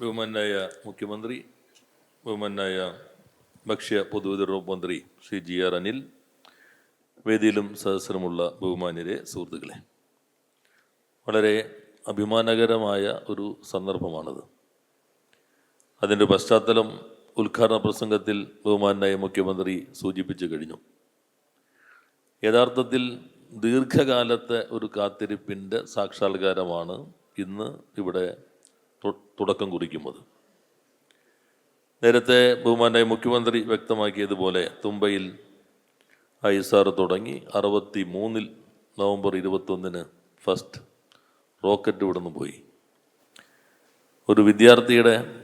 ബഹുമാനായ മുഖ്യമന്ത്രി ബഹുമാനായ ഭക്ഷ്യ പൊതുവിതരണ മന്ത്രി ശ്രീ ജി ആർ അനിൽ വേദിയിലും സദസ്സിലുമുള്ള ബഹുമാന്യരെ സുഹൃത്തുക്കളെ. വളരെ അഭിമാനകരമായ ഒരു സന്ദർഭമാണത്. അതിന്റെ പശ്ചാത്തലം ഉദ്ഘാടന പ്രസംഗത്തിൽ ബഹുമാനായ മുഖ്യമന്ത്രി സൂചിപ്പിച്ചു കഴിഞ്ഞു. യഥാർത്ഥത്തിൽ ദീർഘകാലത്തെ ഒരു കാത്തിരിപ്പിന്റെ സാക്ഷാത്കാരമാണ് ഇന്ന് ഇവിടെ തുടക്കം കുറിക്കുന്നത്. നേരത്തെ ബഹുമാനായ മുഖ്യമന്ത്രി വ്യക്തമാക്കിയതുപോലെ തുമ്പയിൽ ഐ എസ് ആർ തുടങ്ങി. അറുപത്തി മൂന്നിൽ നവംബർ ഇരുപത്തൊന്നിന് ഫസ്റ്റ് റോക്കറ്റ് ഇവിടുന്ന് പോയി. ഒരു വിദ്യാർത്ഥിയുടെ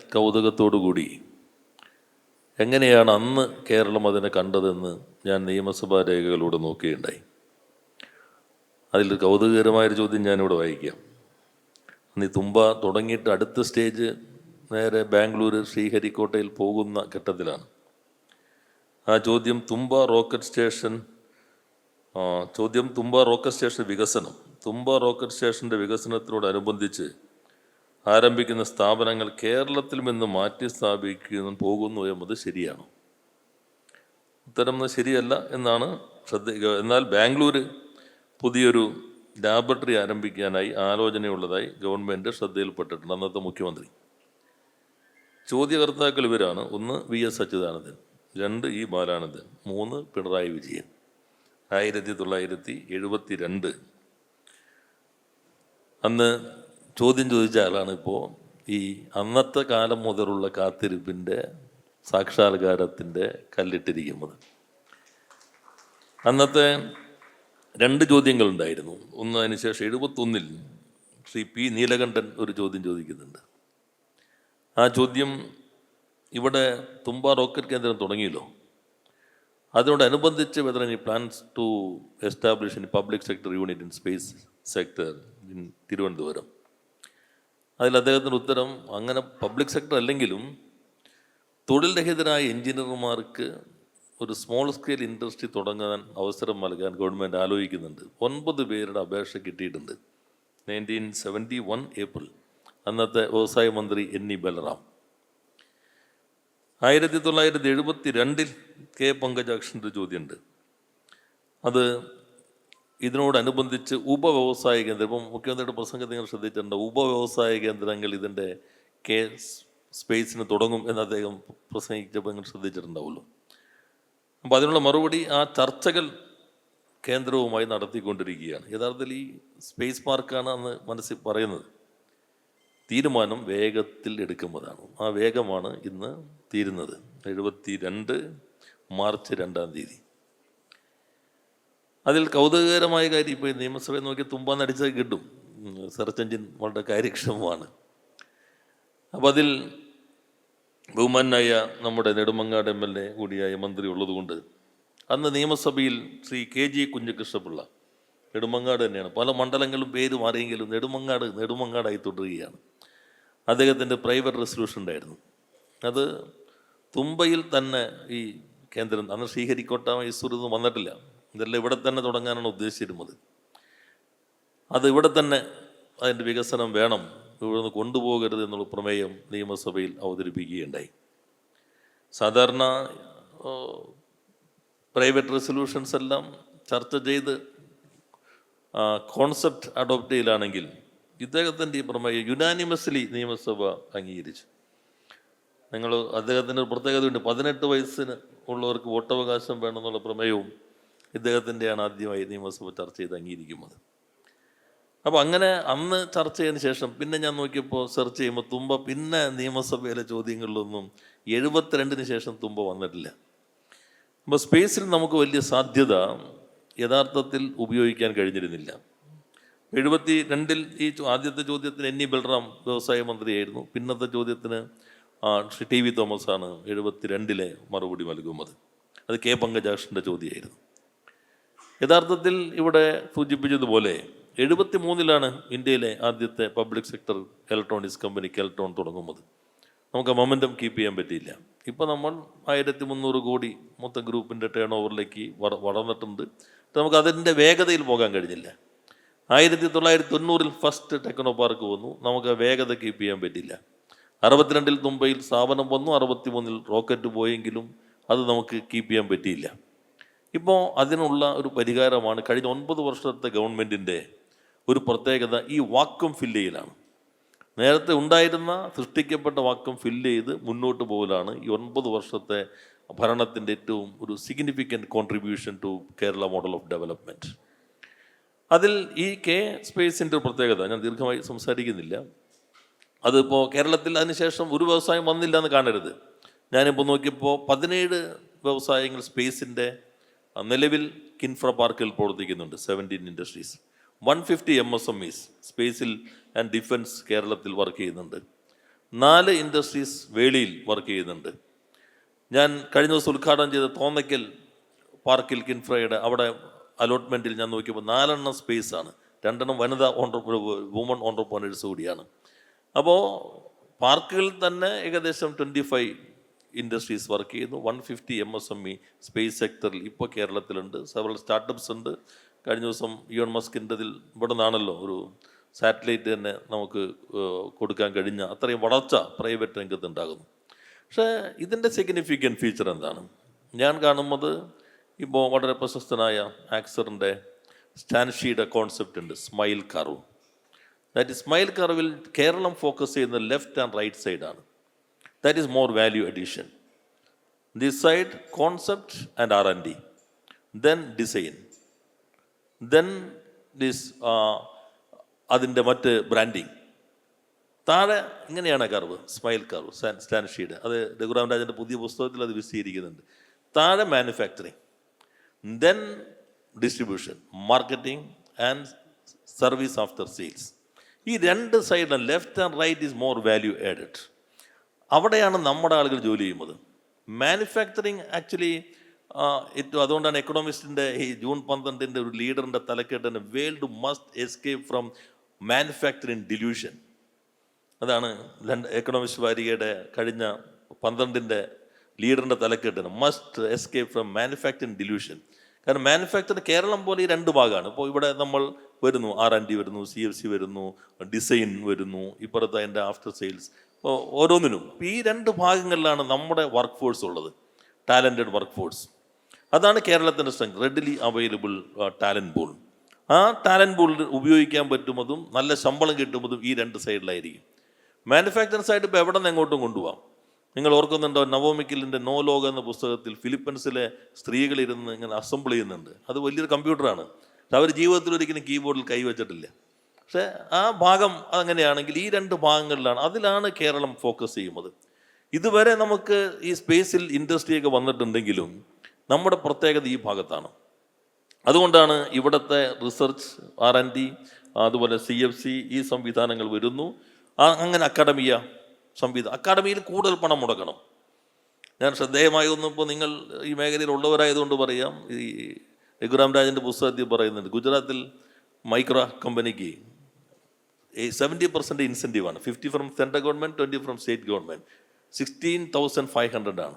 കൂടി എങ്ങനെയാണ് അന്ന് കേരളം അതിനെ കണ്ടതെന്ന് ഞാൻ നിയമസഭാ രേഖകളിലൂടെ നോക്കുകയുണ്ടായി. അതിൽ കൗതുകകരമായൊരു ചോദ്യം ഞാനിവിടെ വായിക്കാം. ഈ തുമ്പ തുടങ്ങിയിട്ട് അടുത്ത സ്റ്റേജ് നേരെ ബാംഗ്ലൂർ ശ്രീഹരിക്കോട്ടയിൽ പോകുന്ന ഘട്ടത്തിലാണ്. ആ ചോദ്യം തുമ്പ റോക്കറ്റ് സ്റ്റേഷൻ ചോദ്യം തുമ്പ റോക്കറ്റ് സ്റ്റേഷൻ വികസനം. തുമ്പ റോക്കറ്റ് സ്റ്റേഷന്റെ വികസനത്തിനോടനുബന്ധിച്ച് ആരംഭിക്കുന്ന സ്ഥാപനങ്ങൾ കേരളത്തിൽ നിന്ന് മാറ്റി സ്ഥാപിക്കുന്നു പോകുന്നു എന്നത് ശരിയാണോ. ഉത്തരം ശരിയല്ല എന്നാണ് ശ്രദ്ധ എന്നാൽ ബാംഗ്ലൂർ പുതിയൊരു ലാബറട്ടറി ആരംഭിക്കാനായി ആലോചനയുള്ളതായി ഗവൺമെന്റ് ശ്രദ്ധയിൽപ്പെട്ടിട്ടുണ്ട്. അന്നത്തെ മുഖ്യമന്ത്രി. ചോദ്യകർത്താക്കൾ ഇവരാണ്. ഒന്ന് വി എസ് അച്യുതാനന്ദൻ. രണ്ട് ഇ ബാലാനന്ദൻ. മൂന്ന് പിണറായി വിജയൻ. ആയിരത്തി തൊള്ളായിരത്തി എഴുപത്തി രണ്ട് അന്ന് ചോദ്യം ചോദിച്ച ആളാണ് ഇപ്പോൾ ഈ അന്നത്തെ കാലം മുതലുള്ള കാത്തിരിപ്പിന്റെ സാക്ഷാത്കാരത്തിന്റെ കല്ലിട്ടിരിക്കുന്നത്. അന്നത്തെ രണ്ട് ചോദ്യങ്ങൾ ചോദ്യങ്ങളുണ്ടായിരുന്നു. ഒന്ന് അതിനുശേഷം എഴുപത്തൊന്നിൽ ശ്രീ പി നീലകണ്ഠൻ ഒരു ചോദ്യം ചോദിക്കുന്നുണ്ട്. ആ ചോദ്യം ഇവിടെ തുമ്പ റോക്കറ്റ് കേന്ദ്രം തുടങ്ങിയല്ലോ. അതിനോടനുബന്ധിച്ച് whether any plans to establish in public sector unit in space sector in Thiruvananthapuram. അതിൽ അദ്ദേഹത്തിന്റെ ഉത്തരം അങ്ങനെ പബ്ലിക് സെക്ടർ അല്ലെങ്കിലും തൊഴിൽ രഹിതരായ എഞ്ചിനീയർമാർക്ക് ഒരു സ്മോൾ സ്കെയിൽ ഇൻഡസ്ട്രി തുടങ്ങാൻ അവസരം നൽകാൻ ഗവൺമെന്റ് ആലോചിക്കുന്നുണ്ട്. ഒൻപത് പേരുടെ അപേക്ഷ കിട്ടിയിട്ടുണ്ട്. നയന്റീൻ സെവന്റി വൺ ഏപ്രിൽ അന്നത്തെ വ്യവസായ മന്ത്രി എൻ ഇ ബലറാം. ആയിരത്തി തൊള്ളായിരത്തി എഴുപത്തി രണ്ടിൽ കെ പങ്കജാക്ഷന്റെ ചോദ്യമുണ്ട്. അത് ഇതിനോടനുബന്ധിച്ച് ഉപവ്യവസായ കേന്ദ്രം ഇപ്പം മുഖ്യമന്ത്രിയുടെ പ്രസംഗത്തിൽ നിങ്ങൾ ശ്രദ്ധിച്ചിട്ടുണ്ട് ഉപവ്യവസായ കേന്ദ്രങ്ങൾ ഇതിന്റെ കെ സ്പേസിന് തുടങ്ങും എന്ന് അദ്ദേഹം പ്രസംഗിച്ചപ്പോൾ നിങ്ങൾ ശ്രദ്ധിച്ചിട്ടുണ്ടാവുമല്ലോ. അപ്പോൾ അതിനുള്ള മറുപടി ആ ചർച്ചകൾ കേന്ദ്രവുമായി നടത്തിക്കൊണ്ടിരിക്കുകയാണ്. യഥാർത്ഥത്തിൽ ഈ സ്പേസ് പാർക്കാണ് അന്ന് മനസ്സിൽ പറയുന്നത്. തീരുമാനം വേഗത്തിൽ എടുക്കുന്നതാണ്. ആ വേഗമാണ് ഇന്ന് തീരുന്നത്. എഴുപത്തി രണ്ട് മാർച്ച് രണ്ടാം തീയതി. അതിൽ കൗതുകകരമായ കാര്യം ഇപ്പോൾ നിയമസഭയിൽ നോക്കി തുമ്പാൻ അടിച്ചാൽ കിട്ടും. സെർച്ച് എഞ്ചിൻ വളരെ കാര്യക്ഷമമാണ്. അപ്പോൾ അതിൽ ബഹുമാനായ നമ്മുടെ നെടുമങ്ങാട് എം എൽ എ കൂടിയായ മന്ത്രി ഉള്ളതുകൊണ്ട് അന്ന് നിയമസഭയിൽ ശ്രീ കെ ജി കുഞ്ഞകൃഷ്ണപിള്ള നെടുമങ്ങാട് തന്നെയാണ്. പല മണ്ഡലങ്ങളും പേര് മാറിയെങ്കിലും നെടുമങ്ങാട് നെടുമങ്ങാടായി തുടരുകയാണ്. അദ്ദേഹത്തിന്റെ പ്രൈവറ്റ് റെസൊല്യൂഷൻ ഉണ്ടായിരുന്നു. അത് തുമ്പയിൽ തന്നെ ഈ കേന്ദ്രം അന്ന് ശ്രീഹരിക്കോട്ട മൈസൂരൊന്നും വന്നിട്ടില്ല. ഇതെല്ലാം ഇവിടെ തന്നെ തുടങ്ങാനാണ് ഉദ്ദേശിച്ചിരുന്നത്. അത് ഇവിടെ തന്നെ അതിന്റെ വികസനം വേണം ഇവിടുന്ന് കൊണ്ടുപോകരുത് എന്നുള്ള പ്രമേയം നിയമസഭയിൽ അവതരിപ്പിക്കുകയുണ്ടായി. സാധാരണ പ്രൈവറ്റ് റെസൊല്യൂഷൻസ് എല്ലാം ചർച്ച ചെയ്ത് കോൺസെപ്റ്റ് അഡോപ്റ്റ് ചെയ്യലാണെങ്കിൽ ഇദ്ദേഹത്തിന്റെ ഈ പ്രമേയം യുനാനിമസ്ലി നിയമസഭ അംഗീകരിച്ചു. നിങ്ങൾ അദ്ദേഹത്തിന്റെ ഒരു പ്രത്യേകതയുണ്ട്. പതിനെട്ട് വയസ്സിന് ഉള്ളവർക്ക് വോട്ടവകാശം വേണമെന്നുള്ള പ്രമേയവും ഇദ്ദേഹത്തിന്റെയാണ് ആദ്യമായി നിയമസഭ ചർച്ച ചെയ്ത് അംഗീകരിക്കുന്നത്. അപ്പോൾ അങ്ങനെ അന്ന് ചർച്ച ചെയ്തതിന് ശേഷം പിന്നെ ഞാൻ നോക്കിയപ്പോൾ സെർച്ച് ചെയ്യുമ്പോൾ തുമ്പ പിന്നെ നിയമസഭയിലെ ചോദ്യങ്ങളിലൊന്നും എഴുപത്തിരണ്ടിന് ശേഷം തുമ്പ വന്നിട്ടില്ല. അപ്പോൾ സ്പേസിൽ നമുക്ക് വലിയ സാധ്യത യഥാർത്ഥത്തിൽ ഉപയോഗിക്കാൻ കഴിഞ്ഞിരുന്നില്ല. എഴുപത്തി രണ്ടിൽ ഈ ആദ്യത്തെ ചോദ്യത്തിന് എൻ ഇ ബൽറാം വ്യവസായ മന്ത്രിയായിരുന്നു. പിന്നത്തെ ചോദ്യത്തിന് ടി വി തോമസ് ആണ് എഴുപത്തി രണ്ടിലെ മറുപടി നൽകുന്നത്. അത് കെ പങ്കജാക്ഷന്റെ ചോദ്യമായിരുന്നു. യഥാർത്ഥത്തിൽ ഇവിടെ സൂചിപ്പിച്ചതുപോലെ എഴുപത്തി മൂന്നിലാണ് ഇന്ത്യയിലെ ആദ്യത്തെ public sector electronics company Keltron തുടങ്ങുന്നത്. നമുക്ക് മൊമെന്റം കീപ്പ് ചെയ്യാൻ പറ്റിയില്ല. ഇപ്പോൾ നമ്മൾ ആയിരത്തി മുന്നൂറ് കോടി മൊത്തം ഗ്രൂപ്പിന്റെ ടേൺ ഓവറിലേക്ക് വളർന്നിട്ടുണ്ട്. നമുക്ക് അതിന്റെ വേഗതയിൽ പോകാൻ കഴിഞ്ഞില്ല. ആയിരത്തി തൊള്ളായിരത്തി തൊണ്ണൂറിൽ ഫസ്റ്റ് ടെക്നോ പാർക്ക് വന്നു. നമുക്ക് വേഗത കീപ്പ് ചെയ്യാൻ പറ്റില്ല അറുപത്തിരണ്ടിൽ മുംബൈയിൽ സ്ഥാപനം വന്നു. അറുപത്തി മൂന്നിൽ റോക്കറ്റ് പോയെങ്കിലും അത് നമുക്ക് കീപ്പ് ചെയ്യാൻ പറ്റിയില്ല. ഇപ്പോൾ അതിനുള്ള ഒരു പരിഹാരമാണ് കഴിഞ്ഞ ഒൻപത് വർഷത്തെ ഗവൺമെന്റിന്റെ ഒരു പ്രത്യേകത ഈ വാക്വം ഫില്ല് ചെയ്യലാണ്. നേരത്തെ ഉണ്ടായിരുന്ന സൃഷ്ടിക്കപ്പെട്ട വാക്വം ഫില്ല് ചെയ്ത് മുന്നോട്ട് പോകലാണ്. ഈ ഒൻപത് വർഷത്തെ ഭരണത്തിന്റെ ഏറ്റവും ഒരു significant contribution to Kerala model of development അതിൽ ഈ കെ സ്പേസിന്റെ ഒരു പ്രത്യേകത ഞാൻ ദീർഘമായി സംസാരിക്കുന്നില്ല. അതിപ്പോൾ കേരളത്തിൽ അതിനുശേഷം ഒരു വ്യവസായം വന്നില്ല എന്ന് കാണരുത്. ഞാനിപ്പോൾ നോക്കിയപ്പോൾ പതിനേഴ് വ്യവസായങ്ങൾ സ്പേസിന്റെ നിലവിൽ കിൻഫ്ര പാർക്കിൽ പ്രവർത്തിക്കുന്നുണ്ട് seventeen industries. One fifty M S M Es സ്പേസിൽ ആൻഡ് ഡിഫൻസ് കേരളത്തിൽ വർക്ക് ചെയ്യുന്നുണ്ട്. നാല് ഇൻഡസ്ട്രീസ് വേളിയിൽ വർക്ക് ചെയ്യുന്നുണ്ട്. ഞാൻ കഴിഞ്ഞ ദിവസം ഉദ്ഘാടനം ചെയ്ത തോന്നയ്ക്കൽ പാർക്കിൽ കിൻഫ്രയുടെ അവിടെ അലോട്ട്മെന്റിൽ ഞാൻ നോക്കിയപ്പോൾ നാലെണ്ണം സ്പേസ് ആണ്. രണ്ടെണ്ണം വനിതാ ഓണ്ടർപ്ര വുമൺ ഓണ്ടർപ്രണേഴ്സ് കൂടിയാണ്. അപ്പോൾ പാർക്കുകളിൽ തന്നെ ഏകദേശം ട്വന്റി ഫൈവ് ഇൻഡസ്ട്രീസ് വർക്ക് ചെയ്യുന്നു. One fifty M S M E space സെക്ടറിൽ ഇപ്പോൾ കേരളത്തിലുണ്ട്. സെവറൽ സ്റ്റാർട്ടപ്സ് ഉണ്ട്. കഴിഞ്ഞ ദിവസം ഇയോൺ മസ്കിന്റെതിൽ ഇവിടെ നിന്നാണല്ലോ ഒരു സാറ്റലൈറ്റ് തന്നെ നമുക്ക് കൊടുക്കാൻ കഴിഞ്ഞ അത്രയും വളർച്ച പ്രൈവറ്റ് രംഗത്ത് ഉണ്ടാകുന്നു. പക്ഷേ ഇതിന്റെ സിഗ്നിഫിക്കന്റ് ഫീച്ചർ എന്താണ്? ഞാൻ കാണുന്നത് ഇപ്പോൾ വളരെ പ്രശസ്തനായ ആക്സറിന്റെ സ്റ്റാൻഷിയുടെ കോൺസെപ്റ്റ് ഉണ്ട് smile curve. That is smile കർവിൽ കേരളം ഫോക്കസ് ചെയ്യുന്ന ലെഫ്റ്റ് ആൻഡ് റൈറ്റ് സൈഡാണ് that is more value addition this side concept and R and D then design then this അതിന്റെ മറ്റ് ബ്രാൻഡിങ് താഴെ ഇങ്ങനെയാണ് കർവ് സ്മൈൽ കർവ് സ്റ്റാൻഷീഡ് അത് രഘുറാം രാജന്റെ പുതിയ പുസ്തകത്തിൽ അത് വിശദീകരിക്കുന്നുണ്ട് താഴെ manufacturing then distribution marketing and service after sales ഈ രണ്ട് സൈഡിലും left and right is more value added അവിടെയാണ് നമ്മുടെ ആളുകൾ ജോലി ചെയ്യുന്നത്. മാനുഫാക്ചറിങ് ആക്ച്വലി ഏറ്റവും അതുകൊണ്ടാണ് എക്കണോമിസ്റ്റിന്റെ ഈ ജൂൺ പന്ത്രണ്ടിന്റെ ഒരു ലീഡറിന്റെ തലക്കെട്ടിന് world must escape from manufacturing delusion അതാണ് ലണ്ട എക്കണോമിസ്റ്റ് വാരികയുടെ കഴിഞ്ഞ പന്ത്രണ്ടിന്റെ ലീഡറിന്റെ തലക്കെട്ടിന് must escape from manufacturing delusion കാരണം മാനുഫാക്ചർ കേരളം പോലെ ഈ രണ്ട് ഭാഗമാണ്. ഇപ്പോൾ ഇവിടെ നമ്മൾ വരുന്നു ആർ ആൻഡ് ഡി വരുന്നു സി എഫ് സി വരുന്നു ഡിസൈൻ വരുന്നു ഇപ്പുറത്ത് അതിന്റെ ആഫ്റ്റർ സെയിൽസ് ഓരോന്നിനും. ഈ രണ്ട് ഭാഗങ്ങളിലാണ് നമ്മുടെ വർക്ക് ഫോഴ്സ് ഉള്ളത്. ടാലന്റഡ് വർക്ക് ഫോഴ്സ് അതാണ് കേരളത്തിന്റെ strength readily available talent pool ആ ടാലന്റ് പൂൾ ഉപയോഗിക്കാൻ പറ്റുമതും നല്ല ശമ്പളം കിട്ടുന്നതും ഈ രണ്ട് സൈഡിലായിരിക്കും മാനുഫാക്ചറിങ് സൈഡ് ഇപ്പോൾ എവിടെ നിന്ന് എങ്ങോട്ടും കൊണ്ടുപോകാം നിങ്ങൾ ഓർക്കുന്നുണ്ടോ നവോമിക്കലിന്റെ നോ ലോഗ എന്ന പുസ്തകത്തിൽ ഫിലിപ്പൻസിലെ സ്ത്രീകളിരുന്ന് ഇങ്ങനെ അസംബിൾ ചെയ്യുന്നുണ്ട്. അത് വലിയൊരു കമ്പ്യൂട്ടറാണ് അവർ ജീവിതത്തിൽ ഒരിക്കലും കീബോർഡിൽ കൈവച്ചിട്ടില്ല പക്ഷേ ആ ഭാഗം അങ്ങനെയാണെങ്കിൽ ഈ രണ്ട് ഭാഗങ്ങളിലാണ് അതിലാണ് കേരളം ഫോക്കസ് ചെയ്യുന്നത്. ഇതുവരെ നമുക്ക് ഈ സ്പേസിൽ ഇൻഡസ്ട്രിയൊക്കെ വന്നിട്ടുണ്ടെങ്കിലും നമ്മുടെ പ്രത്യേകത ഈ ഭാഗത്താണ്. അതുകൊണ്ടാണ് ഇവിടുത്തെ റിസർച്ച് ആർ എൻ ഡി അതുപോലെ സി എഫ് സി ഈ സംവിധാനങ്ങൾ വരുന്നു. അങ്ങനെ അക്കാഡമിയ സംവിധാനം അക്കാഡമിയിൽ കൂടുതൽ പണം മുടക്കണം. ഞാൻ ശ്രദ്ധേയമായി ഒന്നും ഇപ്പോൾ നിങ്ങൾ ഈ മേഖലയിൽ ഉള്ളവരായതുകൊണ്ട് പറയാം. ഈ രഘുറാം രാജന്റെ പുസ്തകത്തിൽ പറയുന്നുണ്ട് ഗുജറാത്തിൽ മൈക്രോ കമ്പനിക്ക് seventy percent ഇൻസെന്റീവാണ് fifty from central government twenty from state government sixteen thousand five hundred ആണ്.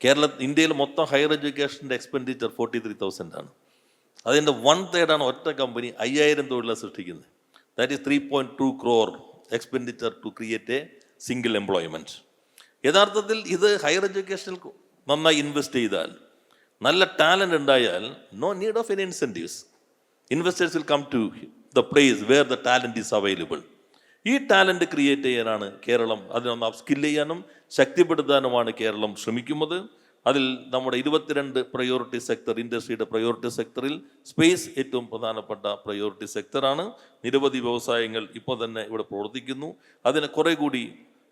കേരള ഇന്ത്യയിൽ മൊത്തം ഹയർ എഡ്യൂക്കേഷന്റെ എക്സ്പെൻഡിച്ചർ ഫോർട്ടി ത്രീ തൗസൻഡ് ആണ് അതിന്റെ വൺ തേർഡാണ് ഒറ്റ കമ്പനി അയ്യായിരം തൊഴിലാണ് സൃഷ്ടിക്കുന്നത് that is three point two crore expenditure to create a single employment യഥാർത്ഥത്തിൽ ഇത് ഹയർ എഡ്യൂക്കേഷനിൽ നന്നായി ഇൻവെസ്റ്റ് ചെയ്താൽ നല്ല ടാലന്റ് ഉണ്ടായാൽ no need of any incentives investors will come to the place where the talent is available ഈ talent create ചെയ്യാനാണ് കേരളം അതിനൊന്ന് upskill ചെയ്യാനും ശക്തിപ്പെടുത്താനുമാണ് കേരളം ശ്രമിക്കുന്നത്. അതിൽ നമ്മുടെ ഇരുപത്തിരണ്ട് പ്രയോറിറ്റി സെക്ടർ ഇൻഡസ്ട്രിയുടെ പ്രയോറിറ്റി സെക്ടറിൽ സ്പേസ് ഏറ്റവും പ്രധാനപ്പെട്ട പ്രയോറിറ്റി സെക്ടറാണ് നിരവധി വ്യവസായങ്ങൾ ഇപ്പോൾ തന്നെ ഇവിടെ പ്രവർത്തിക്കുന്നു. അതിനെ കുറേ കൂടി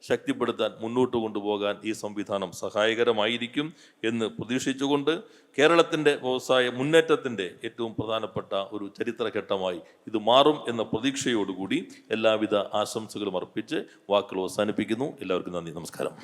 ശക്തിപ്പെടുത്താൻ മുന്നോട്ട് കൊണ്ടുപോകാൻ ഈ സംവിധാനം സഹായകരമായിരിക്കും എന്ന് പ്രതീക്ഷിച്ചുകൊണ്ട് കേരളത്തിന്റെ വ്യവസായ മുന്നേറ്റത്തിന്റെ ഏറ്റവും പ്രധാനപ്പെട്ട ഒരു ചരിത്രഘട്ടമായി ഇത് മാറും എന്ന പ്രതീക്ഷയോടുകൂടി എല്ലാവിധ ആശംസകളും അർപ്പിച്ച് വാക്കുകൾ അവസാനിപ്പിക്കുന്നു. എല്ലാവർക്കും നന്ദി. നമസ്കാരം.